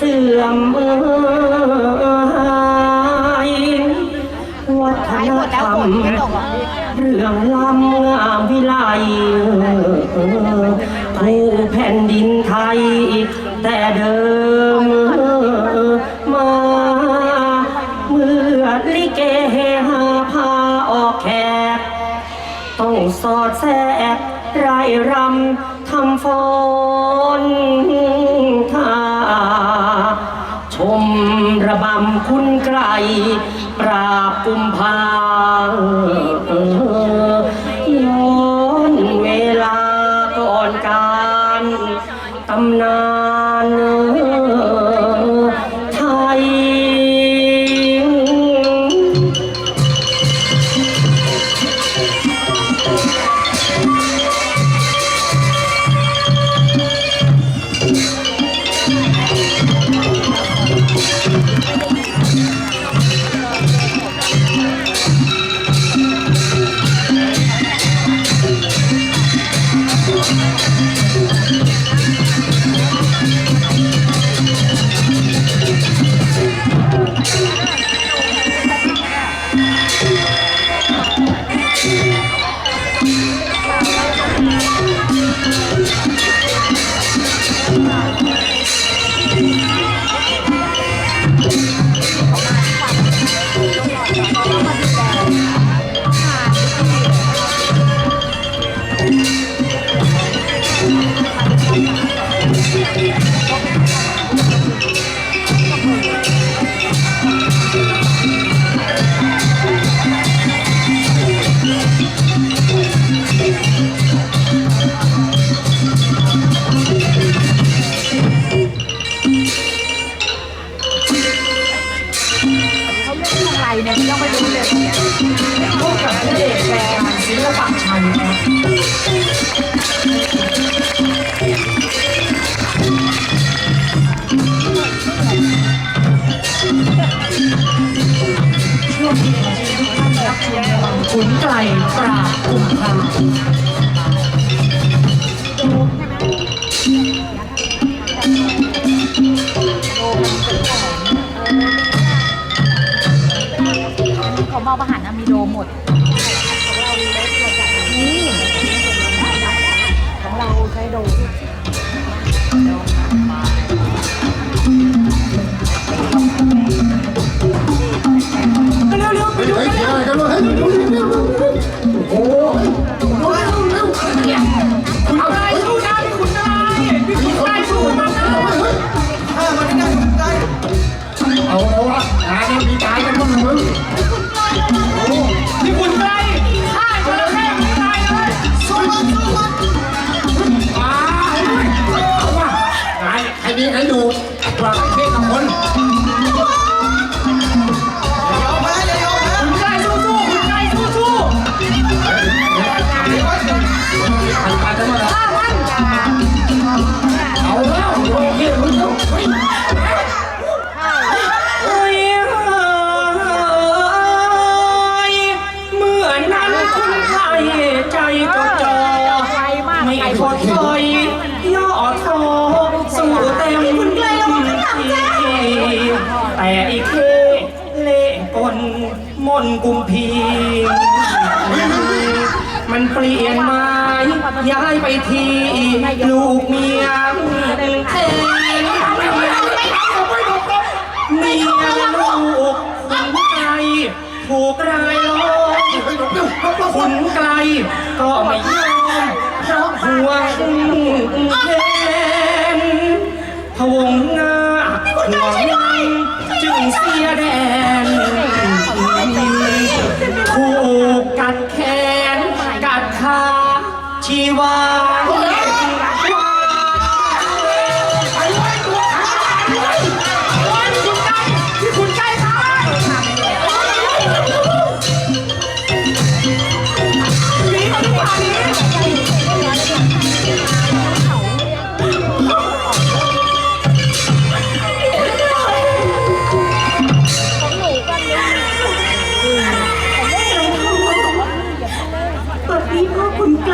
เสื่อมเอ่ยวัฒนธรรมเรื่องล้ำงามวิไลผู้แผ่นดินไทย แต่เดิมมา เมื่อลิเกหาพาออกแขก ต้องสอดแทรกไรรำทำฟอ ระบำคุณไกรปราบกุมภาย้อนเวลาก่อนการตำนาน Música อะไรเนี่ยยังไม่รู้เลยพบกับพระเอกแรงศิลปะชัยนะขุนไกลปราบกุมภา องมอประหารนะมีโดหมด นใครดีใครดูกว่าใครเท่กับคนคุณไกลสู้ๆคุณไกลสู้ใครตายกันบ้างล่ะเอาแล้วโอ้ มื่อนั้นคุณไกลใจจดจ่อไกลมากไม่ไกลทดถอยย่อท้อสู้เต็มที่แต่อีกเคเล่ห์กลมนกุมพีมันเปลี่ยนไม้ย้ายไปทีลูกเมียเทนเมียลูกขุนไกลถูกรายล้อมขุนไกลก็ไม่ยอมเพราะห่วง พะวงหน้าห่วงยังจึงเสียแด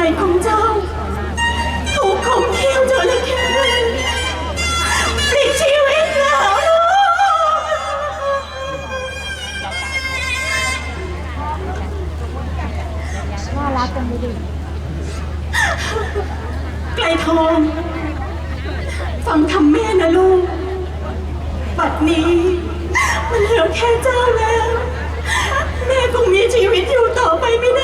ายของเจ้าถูกข่มเขี่ยวจละเข้ปลิดชีวิตแล้วลูกน่ารักจังเลดิไกลทอง ฟังคำแม่นะลูก บัดนี้ มันเหลือแค่เจ้าแล้ว แม่คงมีชีวิตอยู่ต่อไปไม่ได้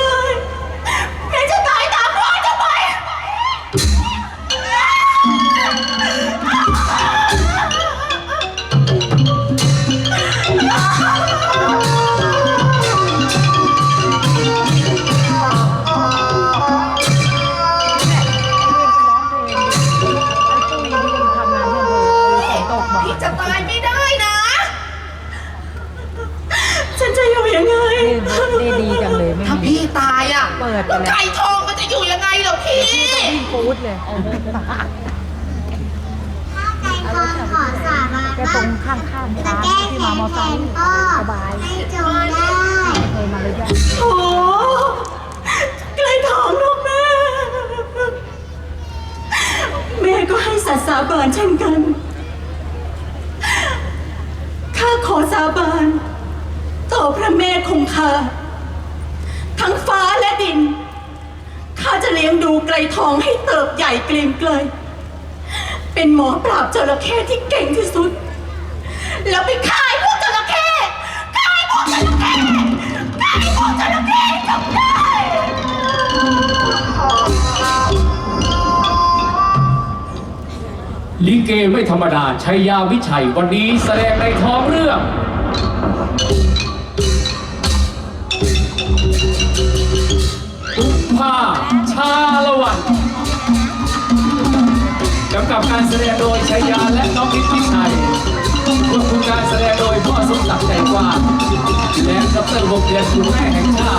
ดไปแล้วแล้วไก่ทองมันจะอยู่ยังไงเหรอพี่ฟูดเลยถ้าใจคอขอสาบานแกว่าตรงข้างๆจะร้านแก้ที่แค้มานมอไซแทนค์พ่อสบายให้จงได้เคยมาเลยจ้ะโอ้ใกล้ท้องลูกแม่ แม่ก็ให้สัตย์สาบานเช่นกัน ข้าขอสาบาน ต่อพระแม่คงคา ทั้งฟ้าและดิน ข้าจะเลี้ยงดูไกลทองให้เติบใหญ่เกรียงเกลย เป็นหมอปราบจระเข้ที่เก่งที่สุด แล้วไปฆ่าไอ้พวกจระเข้ฆ่าไอ้พวกจระเข้ฆ่าไอ้พวกจระเข้ให้จงได้ ลิเกไม่ธรรมดาชัยยาวิชัยวันนี้แสดงในท้องเรื่อง ภาชาละวันกำกับการแสดงโดยชายาและน้องนิดพิชัยควบคุมการแสดงโดยพ่อสมศักดิ์ใจกว้างและดรวงเดือนคุณแม่แห่งชา